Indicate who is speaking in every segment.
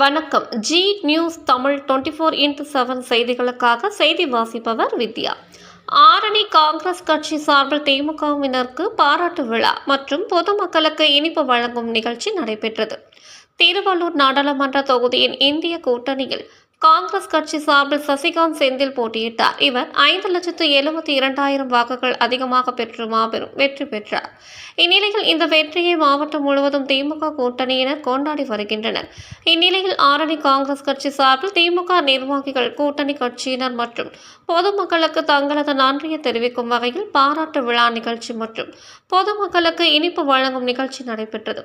Speaker 1: வணக்கம். Zee news Tamil twenty four into seven செய்திகளுக்காக செய்தி வாசிப்பவர் வித்யா. ஆரணி காங்கிரஸ் கட்சி சார்பில் திமுகவினருக்கு பாராட்டு விழா மற்றும் பொதுமக்களுக்கு இனிப்பு வழங்கும் நிகழ்ச்சி நடைபெற்றது. திருவள்ளூர் நாடாளுமன்ற தொகுதியின் இந்திய கூட்டணியில் காங்கிரஸ் கட்சி சார்பில் சசிகாந்த் செந்தில் போட்டியிட்டார். இவர் ஐந்து லட்சத்து எழுபத்தி இரண்டாயிரம் வாக்குகள் அதிகமாக பெற்று மாபெரும் வெற்றி பெற்றார். இந்நிலையில் இந்த வெற்றியை மாவட்டம் முழுவதும் திமுக கூட்டணியினர் கொண்டாடி வருகின்றனர். இந்நிலையில் ஆரணி காங்கிரஸ் கட்சி சார்பில் திமுக நிர்வாகிகள் கூட்டணி கட்சியினர் மற்றும் பொதுமக்களுக்கு தங்களது நன்றியை தெரிவிக்கும் வகையில் பாராட்டு விழா நிகழ்ச்சி மற்றும் பொதுமக்களுக்கு இனிப்பு வழங்கும் நிகழ்ச்சி நடைபெற்றது.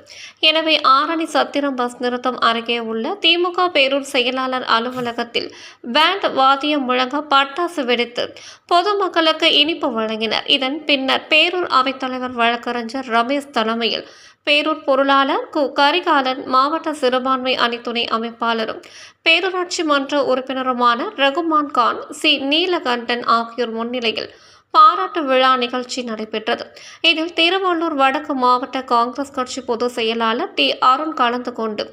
Speaker 1: எனவே ஆரணி சத்திரம் பஸ் நிறுத்தம் அருகே உள்ள திமுக பேரூர் செயலாளர் அலுவலகத்தில் பேண்ட் வாத்தியம் முழங்க பட்டாசு வெடித்து பொதுமக்களுக்கு இனிப்பு வழங்கினர். இதன் பின்னர் பேரூர் அவைத்தலைவர் வழக்கறிஞர் ரமேஷ் தலைமையில் பேரூர் பொருளாளர் கு. கரிகாலன் மாவட்ட சிறுபான்மை அணி துணை அமைப்பாளரும் பேரூராட்சி மன்ற உறுப்பினருமான ரகுமான் கான் சி. நீலகண்டன் ஆகியோர் முன்னிலையில் பாராட்டு விழா நிகழ்ச்சி நடைபெற்றது. இதில் திருவள்ளூர் வடக்கு மாவட்ட காங்கிரஸ் கட்சி பொதுச் செயலாளர் டி. அருண் கலந்து கொண்டு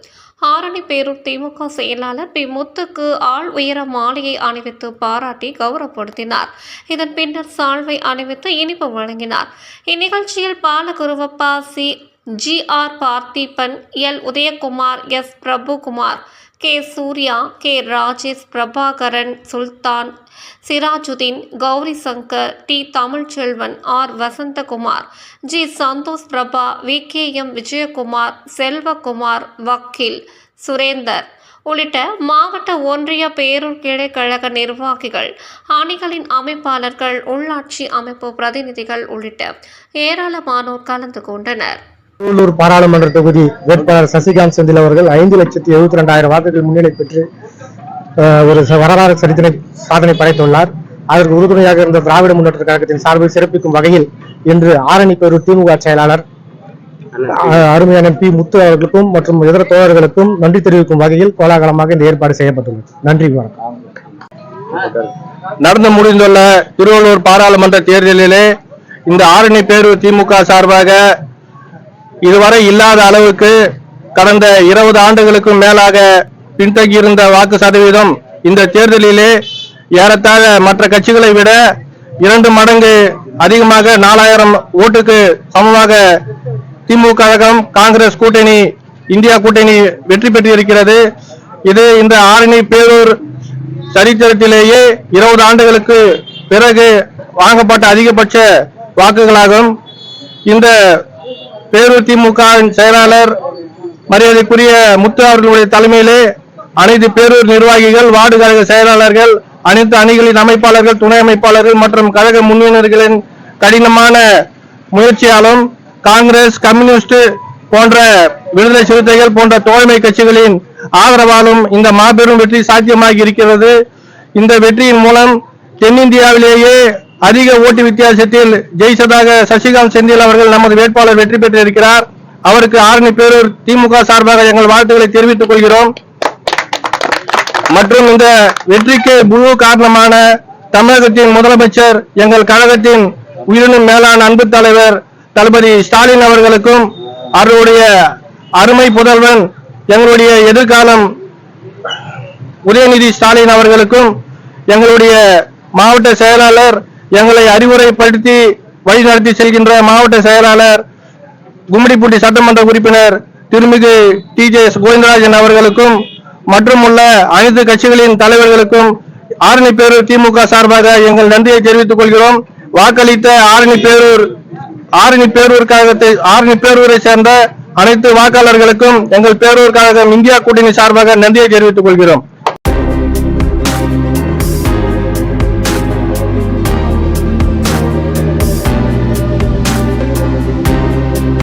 Speaker 1: ஆரணி பேரூர் திமுக செயலாளர் பி. முத்துக்கு ஆள் உயர மாலையை அணிவித்து பாராட்டி கௌரவப்படுத்தினார். இதன் பின்னர் சால்வை அணிவித்து இனிப்பு வழங்கினார். இந்நிகழ்ச்சியில் Balaguruvappa C. G. R. Parthiban L. Udhayakumar S. Prabhukumar K Surya K Rajesh Prabhakaran Sultan Sirajudeen Gowri Shankar T Tamilselvan R Vasanthakumar G Santhosh Prabha V K M Vijayakumar Selvakumar வக்கீல் சுரேந்தர் உள்ளிட்ட மாவட்ட ஒன்றிய பேரூர் கிளை கழக நிர்வாகிகள் அணிகளின் அமைப்பாளர்கள் உள்ளாட்சி அமைப்பு பிரதிநிதிகள் உள்ளிட்ட ஏராளமானோர் கலந்து கொண்டனர்.
Speaker 2: திருவள்ளூர் பாராளுமன்ற தொகுதி வேட்பாளர் சசிகாந்த் செந்தில் அவர்கள் ஐந்து லட்சத்தி எழுபத்தி ரெண்டாயிரம் வாக்குகள் முன்னிலை பெற்று ஒரு வரலாறு சரித்திர சாதனை படைத்துள்ளார். அதற்கு உறுதுணையாக இருந்த திராவிட முன்னேற்ற கழகத்தின் சார்பில் சிறப்பிக்கும் வகையில் இன்று ஆரணி பேரூர் திமுக செயலாளர் அருமையான பி. முத்து அவர்களுக்கும் மற்றும் இதர தோழர்களுக்கும் நன்றி தெரிவிக்கும் வகையில் கோலாகலமாக இந்த ஏற்பாடு செய்யப்பட்டுள்ளது. நன்றி வணக்கம்.
Speaker 3: நடந்து முடிந்துள்ள திருவள்ளூர் பாராளுமன்ற தேர்தலிலே இந்த ஆரணி பேரூர் திமுக சார்பாக இதுவரை இல்லாத அளவுக்கு கடந்த இருபது ஆண்டுகளுக்கும் மேலாக பின்தங்கியிருந்த வாக்கு சதவீதம் இந்த தேர்தலிலே ஏறத்தாழ மற்ற கட்சிகளை விட இரண்டு மடங்கு அதிகமாக நாலாயிரம் ஓட்டுக்கு சமமாக திமுக கழகம் காங்கிரஸ் கூட்டணி இந்தியா கூட்டணி வெற்றி பெற்றிருக்கிறது. இது இந்த ஆரணி பேரூர் சரித்திரத்திலேயே இருபது ஆண்டுகளுக்கு பிறகு வாங்கப்பட்ட அதிகபட்ச வாக்குகளாகும். இந்த பேரூர் திமுக செயலாளர் மரியாதைக்குரிய முத்து அவர்களுடைய தலைமையிலே அனைத்து பேரூர் நிர்வாகிகள் வார்டு கழக செயலாளர்கள் அனைத்து அணிகளின் அமைப்பாளர்கள் துணை அமைப்பாளர்கள் மற்றும் கழக முன்னினர்களின் கடினமான முயற்சியாலும் காங்கிரஸ் கம்யூனிஸ்ட் போன்ற விடுதலை சிறுத்தைகள் போன்ற தோழமை கட்சிகளின் ஆதரவாலும் இந்த மாபெரும் வெற்றி சாத்தியமாகி இருக்கிறது. இந்த வெற்றியின் மூலம் தென்னிந்தியாவிலேயே அதிக ஓட்டு வித்தியாசத்தில் ஜெயிச்சதாக சசிகாந்த் செந்தில் அவர்கள் நமது வேட்பாளர் வெற்றி பெற்றிருக்கிறார். அவருக்கு ஆரணி பேரூர் திமுக சார்பாக எங்கள் வாழ்த்துக்களை தெரிவித்துக் கொள்கிறோம். மற்றும் இந்த வெற்றிக்கு முழு காரணமான தமிழகத்தின் முதலமைச்சர் எங்கள் கழகத்தின் உயிரினும் மேலான அன்பு தலைவர் தளபதி ஸ்டாலின் அவர்களுக்கும் அவருடைய அருமை புதல்வன் எங்களுடைய எதிர்காலம் உதயநிதி ஸ்டாலின் அவர்களுக்கும் எங்களுடைய மாவட்ட செயலாளர் எங்களை அறிவுரைப்படுத்தி வழிநடத்தி செல்கின்ற மாவட்ட செயலாளர் கும்மிடிப்பூட்டி சட்டமன்ற உறுப்பினர் திருமிகு டி ஜே கோவிந்தராஜன் அவர்களுக்கும் மற்றும் உள்ள அனைத்து கட்சிகளின் தலைவர்களுக்கும் ஆரணி பேரூர் திமுக சார்பாக எங்கள் நன்றியை தெரிவித்துக் கொள்கிறோம். வாக்களித்த ஆரணி பேரூர் ஆரணி பேரூர் கழகத்தை ஆரணி பேரூரை சேர்ந்த அனைத்து வாக்காளர்களுக்கும் எங்கள் பேரூர் கழகம் இந்தியா கூட்டணி சார்பாக நன்றியை தெரிவித்துக் கொள்கிறோம்.